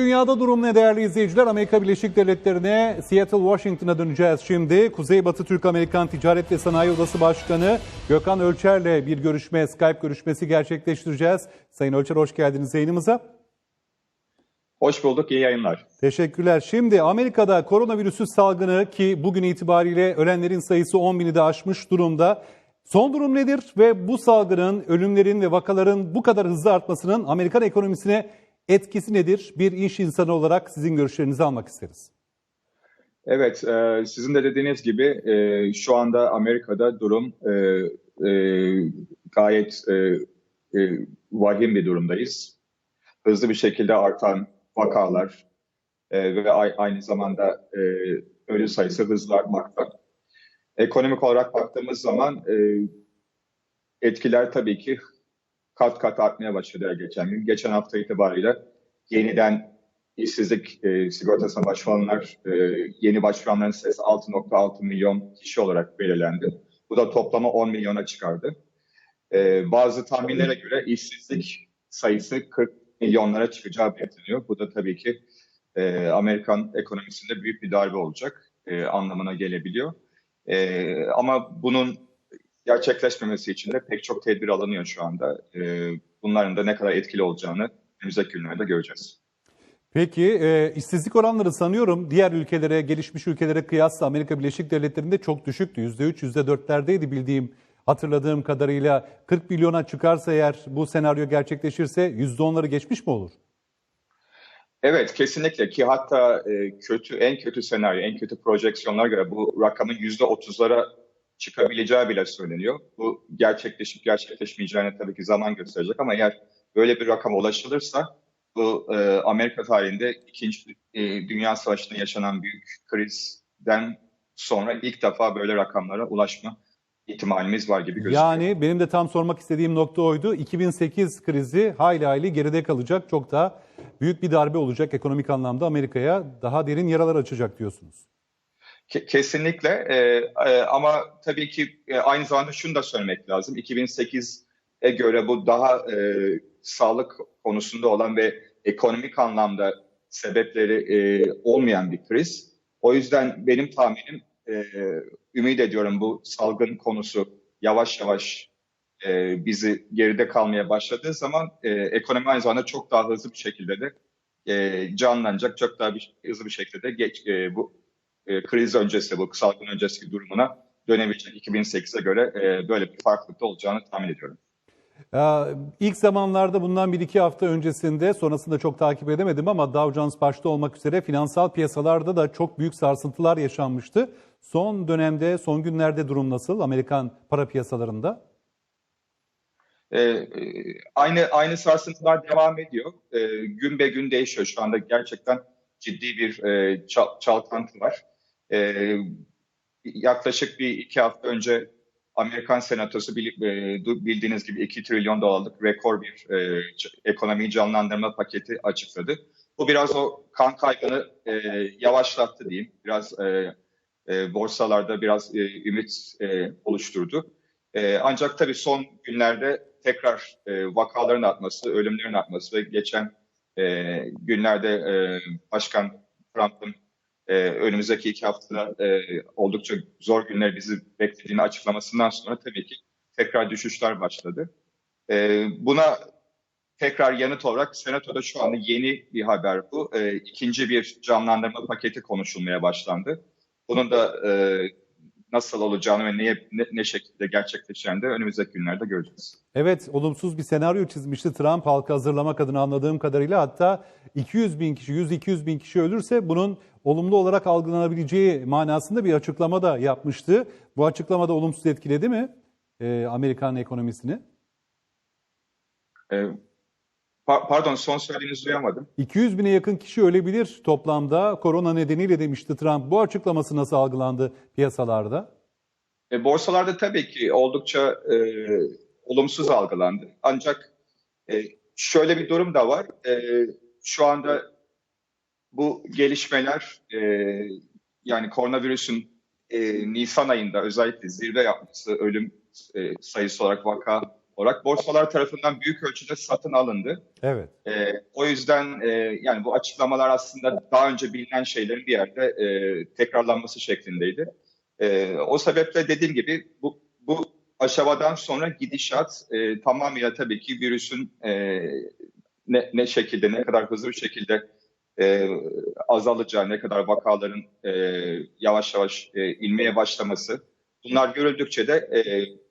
Dünyada durum ne değerli izleyiciler? Amerika Birleşik Devletleri'ne Seattle, Washington'a döneceğiz şimdi. Kuzeybatı Türk-Amerikan Ticaret ve Sanayi Odası Başkanı Gökhan Ölçer'le bir görüşme, Skype görüşmesi gerçekleştireceğiz. Sayın Ölçer hoş geldiniz yayınımıza. Hoş bulduk, iyi yayınlar. Teşekkürler. Şimdi Amerika'da koronavirüsü salgını ki bugün itibariyle ölenlerin sayısı 10 bini de aşmış durumda. Son durum nedir ve bu salgının, ölümlerin ve vakaların bu kadar hızlı artmasının Amerikan ekonomisine etkisi nedir? Bir iş insanı olarak sizin görüşlerinizi almak isteriz. Evet, e, sizin de dediğiniz gibi e, şu anda Amerika'da durum e, e, gayet e, e, vahim bir durumdayız. Hızlı bir şekilde artan vakalar e, ve aynı zamanda e, ölü sayısı hızlı artmakta. Ekonomik olarak baktığımız zaman e, etkiler tabii ki kat kat artmaya başladı geçen gün. Geçen hafta itibariyle yeniden işsizlik e, sigortasına başvuranlar, e, yeni başvuranların sayısı 6.6 milyon kişi olarak belirlendi. Bu da toplama 10 milyona çıkardı. E, bazı tahminlere göre işsizlik sayısı 40 milyonlara çıkacağı bekleniyor. Bu da tabii ki e, Amerikan ekonomisinde büyük bir darbe olacak e, anlamına gelebiliyor. E, ama bunun gerçekleşmemesi için de pek çok tedbir alınıyor şu anda. E, bunların da ne kadar etkili olacağını önümüzdeki günlerde göreceğiz. Peki e, işsizlik oranları sanıyorum diğer ülkelere, gelişmiş ülkelere kıyasla Amerika Birleşik Devletleri'nde çok düşüktü. %3, %4'lerdeydi bildiğim, hatırladığım kadarıyla. 40 milyona çıkarsa eğer bu senaryo gerçekleşirse %10'ları geçmiş mi olur? Evet kesinlikle ki hatta e, kötü en kötü senaryo, en kötü projeksiyonlara göre bu rakamın yüzde otuzlara çıkabileceği bile söyleniyor. Bu gerçekleşip gerçekleşmeyeceğini tabii ki zaman gösterecek ama eğer böyle bir rakam ulaşılırsa bu e, Amerika tarihinde ikinci e, Dünya Savaşı'nda yaşanan büyük krizden sonra ilk defa böyle rakamlara ulaşma ihtimalimiz var gibi gözüküyor. Yani benim de tam sormak istediğim nokta oydu. 2008 krizi hayli hayli geride kalacak. Çok daha büyük bir darbe olacak ekonomik anlamda Amerika'ya. Daha derin yaralar açacak diyorsunuz. Ke- Kesinlikle e, e, ama tabii ki e, aynı zamanda şunu da söylemek lazım. 2008'e göre bu daha e, sağlık konusunda olan ve ekonomik anlamda sebepleri e, olmayan bir kriz. O yüzden benim tahminim e, ümit ediyorum bu salgın konusu yavaş yavaş e, bizi geride kalmaya başladığı zaman e, ekonomi aynı zamanda çok daha hızlı bir şekilde de e, canlanacak, çok daha bir, hızlı bir şekilde de geç, e, bu e, kriz öncesi, bu salgın öncesi durumuna dönebilecek 2008'e göre e, böyle bir farklılıkta olacağını tahmin ediyorum. Ee, İlk zamanlarda bundan bir iki hafta öncesinde sonrasında çok takip edemedim ama Dow Jones başta olmak üzere finansal piyasalarda da çok büyük sarsıntılar yaşanmıştı. Son dönemde, son günlerde durum nasıl Amerikan para piyasalarında? E, e, aynı aynı sarsıntılar devam ediyor. E, gün be gün değişiyor. Şu anda gerçekten ciddi bir e, çal- çalkantı var. E, yaklaşık bir iki hafta önce Amerikan Senatosu e, bildiğiniz gibi 2 trilyon dolarlık rekor bir e, ekonomiyi canlandırma paketi açıkladı. Bu biraz o kan kaybını e, yavaşlattı diyeyim. Biraz e, e, borsalarda biraz e, ümit e, oluşturdu. E, ancak tabii son günlerde tekrar e, vakaların artması, ölümlerin artması ve geçen e, günlerde e, Başkan Trump'ın e, önümüzdeki iki haftada e, oldukça zor günler bizi beklediğini açıklamasından sonra tabii ki tekrar düşüşler başladı. E, buna tekrar yanıt olarak Senato'da şu anda yeni bir haber bu. E, ikinci bir canlandırma paketi konuşulmaya başlandı. Bunun da e, nasıl olacağını ve neye, ne, ne şekilde gerçekleşeceğini de önümüzdeki günlerde göreceğiz. Evet, olumsuz bir senaryo çizmişti Trump halkı hazırlamak adına anladığım kadarıyla. Hatta 200 bin kişi, 100-200 bin kişi ölürse bunun olumlu olarak algılanabileceği manasında bir açıklama da yapmıştı. Bu açıklama da olumsuz etkiledi mi e, Amerikan ekonomisini? E, pa- pardon son söylediğinizi duyamadım. 200 bine yakın kişi ölebilir toplamda korona nedeniyle demişti Trump. Bu açıklaması nasıl algılandı piyasalarda? E, borsalarda tabii ki oldukça e, olumsuz algılandı. Ancak e, şöyle bir durum da var. E, şu anda bu gelişmeler e, yani koronavirüsün e, Nisan ayında özellikle zirve yapması, ölüm e, sayısı olarak, vaka olarak borsalar tarafından büyük ölçüde satın alındı. Evet. E, o yüzden e, yani bu açıklamalar aslında daha önce bilinen şeylerin bir yerde e, tekrarlanması şeklindeydi. E, o sebeple dediğim gibi bu, bu aşamadan sonra gidişat e, tamamıyla tabii ki virüsün e, ne, ne şekilde, ne kadar hızlı bir şekilde e, azalacağı, ne kadar vakaların e, yavaş yavaş e, inmeye başlaması. Bunlar görüldükçe de e,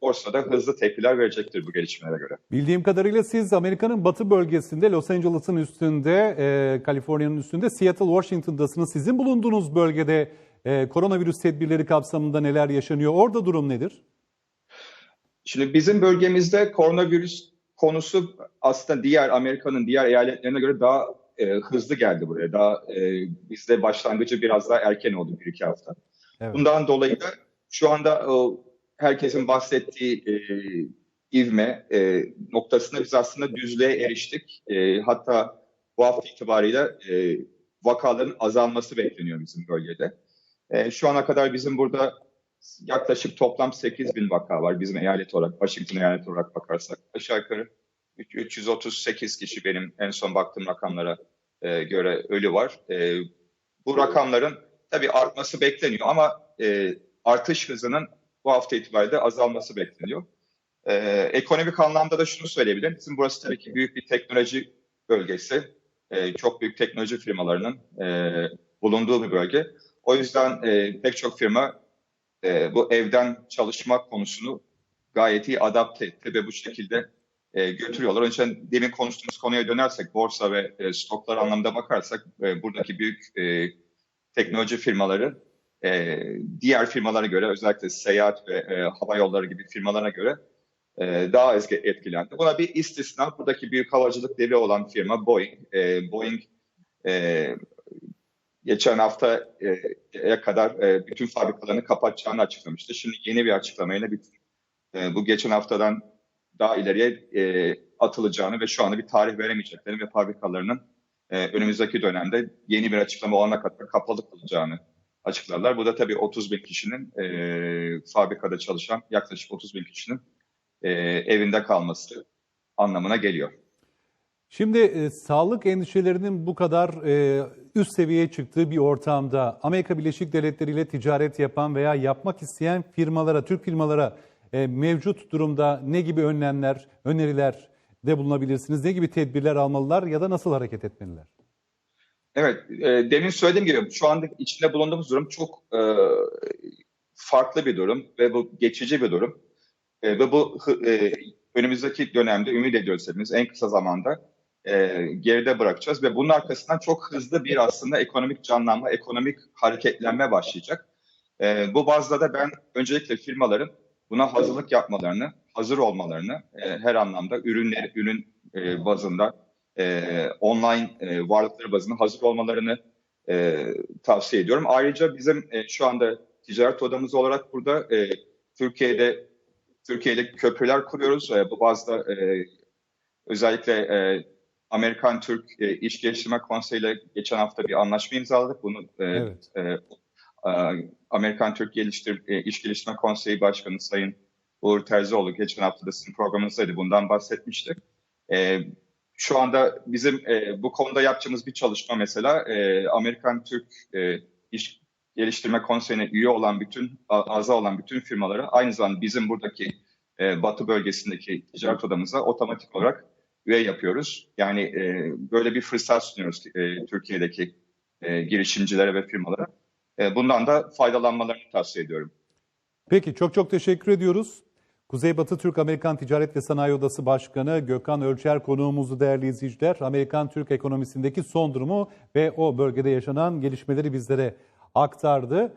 borsada hızlı tepkiler verecektir bu gelişmelere göre. Bildiğim kadarıyla siz Amerika'nın batı bölgesinde, Los Angeles'ın üstünde, e, Kaliforniya'nın üstünde, Seattle, Washington'dasınız. Sizin bulunduğunuz bölgede e, koronavirüs tedbirleri kapsamında neler yaşanıyor? Orada durum nedir? Şimdi bizim bölgemizde koronavirüs konusu aslında diğer Amerika'nın diğer eyaletlerine göre daha e, hızlı geldi buraya. Daha e, bizde başlangıcı biraz daha erken oldu bir iki hafta. Evet. Bundan dolayı da şu anda o, herkesin bahsettiği e, ivme e, noktasında biz aslında düzlüğe eriştik. E, hatta bu hafta itibariyle e, vakaların azalması bekleniyor bizim bölgede. E, şu ana kadar bizim burada yaklaşık toplam 8 bin vaka var bizim eyalet olarak, Washington eyalet olarak bakarsak. Aşağı yukarı 338 kişi benim en son baktığım rakamlara e, göre ölü var. E, bu rakamların tabii artması bekleniyor ama e, artış hızının bu hafta itibariyle azalması bekleniyor. E, ekonomik anlamda da şunu söyleyebilirim. Bizim burası tabii ki büyük bir teknoloji bölgesi. E, çok büyük teknoloji firmalarının e, bulunduğu bir bölge. O yüzden e, pek çok firma e, bu evden çalışma konusunu gayet iyi adapte etti ve bu şekilde e, götürüyorlar. Onun için demin konuştuğumuz konuya dönersek borsa ve e, stoklar anlamda bakarsak e, buradaki büyük e, teknoloji firmaları e, diğer firmalara göre özellikle seyahat ve e, hava yolları gibi firmalara göre e, daha az etkilendi. Buna bir istisna buradaki büyük havacılık devi olan firma Boeing. E, Boeing e, geçen haftaya kadar e, bütün fabrikalarını kapatacağını açıklamıştı. Şimdi yeni bir açıklamayla bütün, e, bu geçen haftadan daha ileriye e, atılacağını ve şu anda bir tarih veremeyeceklerini ve fabrikalarının e, önümüzdeki dönemde yeni bir açıklama olana kadar kapalı kalacağını açıklarlar. Bu da tabii 30 bin kişinin e, fabrikada çalışan yaklaşık 30 bin kişinin e, evinde kalması anlamına geliyor. Şimdi e, sağlık endişelerinin bu kadar e, üst seviyeye çıktığı bir ortamda Amerika Birleşik Devletleri ile ticaret yapan veya yapmak isteyen firmalara, Türk firmalara e, mevcut durumda ne gibi önlemler, öneriler de bulunabilirsiniz? Ne gibi tedbirler almalılar ya da nasıl hareket etmeliler? Evet, e, demin söylediğim gibi şu anda içinde bulunduğumuz durum çok e, farklı bir durum ve bu geçici bir durum. E, ve bu e, önümüzdeki dönemde ümit ediyoruz hepimiz en kısa zamanda e, geride bırakacağız ve bunun arkasından çok hızlı bir aslında ekonomik canlanma, ekonomik hareketlenme başlayacak. E, bu bazda da ben öncelikle firmaların buna hazırlık yapmalarını, hazır olmalarını e, her anlamda ürünler, ürün e, bazında, e, online e, varlıkları bazında hazır olmalarını e, tavsiye ediyorum. Ayrıca bizim e, şu anda ticaret odamız olarak burada e, Türkiye'de Türkiye'de köprüler kuruyoruz. E, bu bazda e, özellikle e, Amerikan Türk e, İş Geliştirme Konseyi ile geçen hafta bir anlaşma imzaladık. Bunu e, Evet. e, Amerikan Türk Geliştir, e, İş Geliştirme Konseyi Başkanı Sayın Uğur Terzioğlu geçen hafta da sizin programınızdaydı. Bundan bahsetmiştik. E, şu anda bizim e, bu konuda yapacağımız bir çalışma mesela e, Amerikan Türk e, İş Geliştirme Konseyi'ne üye olan bütün, aza olan bütün firmalara aynı zamanda bizim buradaki e, Batı bölgesindeki ticaret odamıza otomatik olarak üye yapıyoruz. Yani e, böyle bir fırsat sunuyoruz e, Türkiye'deki e, girişimcilere ve firmalara. E, bundan da faydalanmalarını tavsiye ediyorum. Peki çok çok teşekkür ediyoruz. Kuzeybatı Türk Amerikan Ticaret ve Sanayi Odası Başkanı Gökhan Ölçer konuğumuzdu değerli izleyiciler. Amerikan Türk ekonomisindeki son durumu ve o bölgede yaşanan gelişmeleri bizlere aktardı.